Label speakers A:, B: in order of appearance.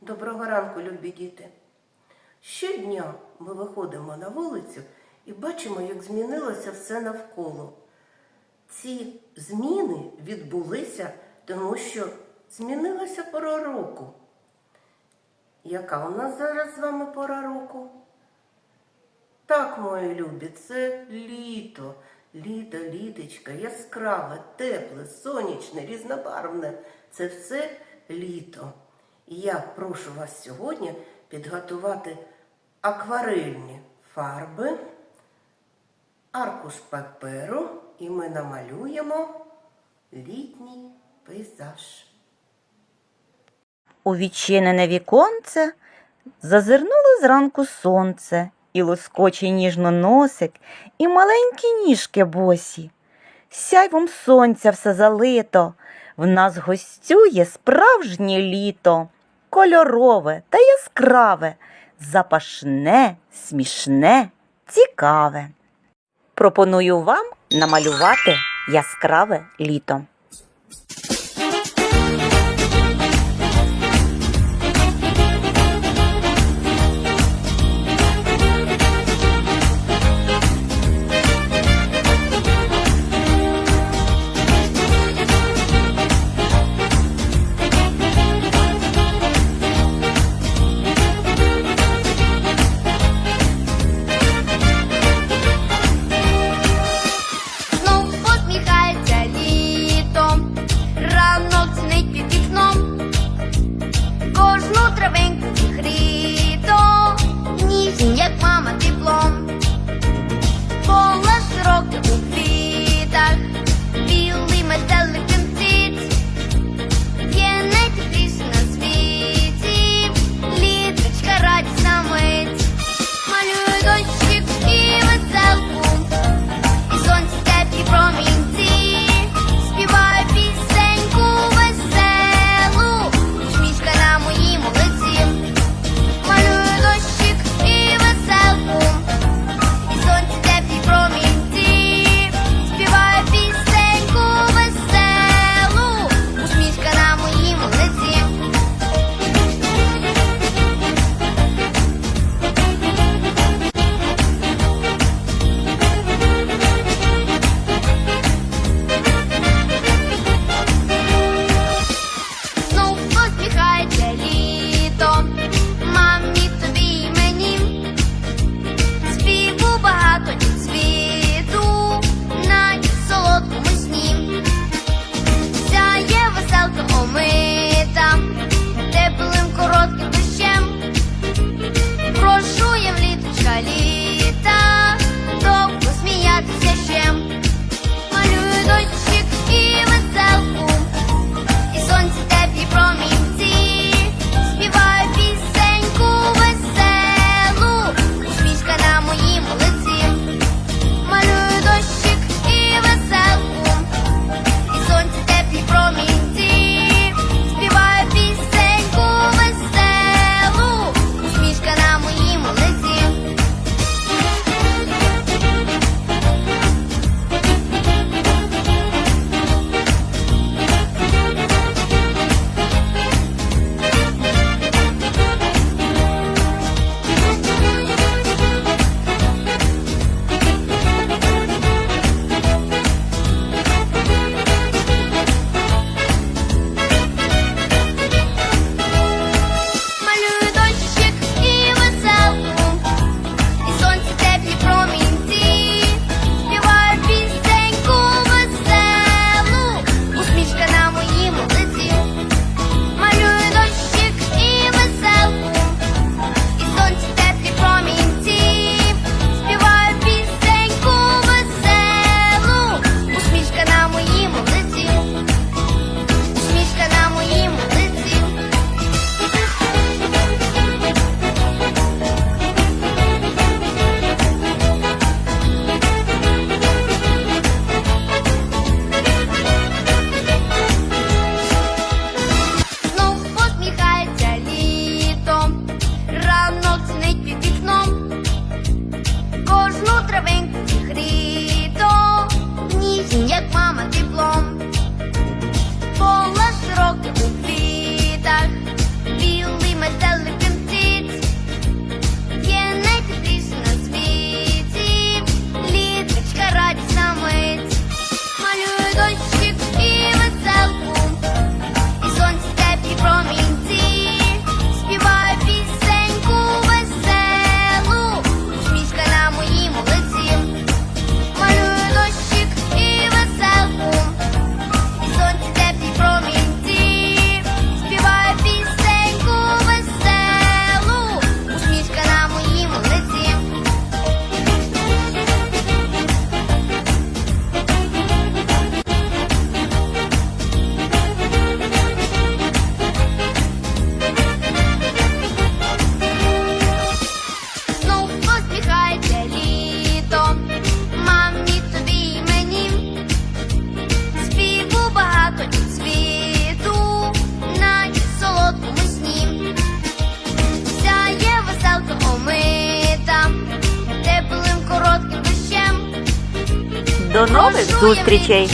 A: Доброго ранку, любі діти. Щодня ми виходимо на вулицю і бачимо, як змінилося все навколо. Ці зміни відбулися, тому що змінилася пора року. Яка у нас зараз з вами пора року? Так, мої любі, це літо. Літо, літочка, яскраве, тепле, сонячне, різнобарвне. Це все літо. І я прошу вас сьогодні підготувати акварельні фарби, аркуш паперу, і ми намалюємо літній пейзаж.
B: У відчинене віконце зазирнуло зранку сонце, і лоскоче ніжно носик, і маленькі ніжки босі. Сяйвом сонця все залито, в нас гостює справжнє літо, кольорове та яскраве, запашне, смішне, цікаве. Пропоную вам намалювати яскраве літо.
C: outra vez. До нових зустрічей!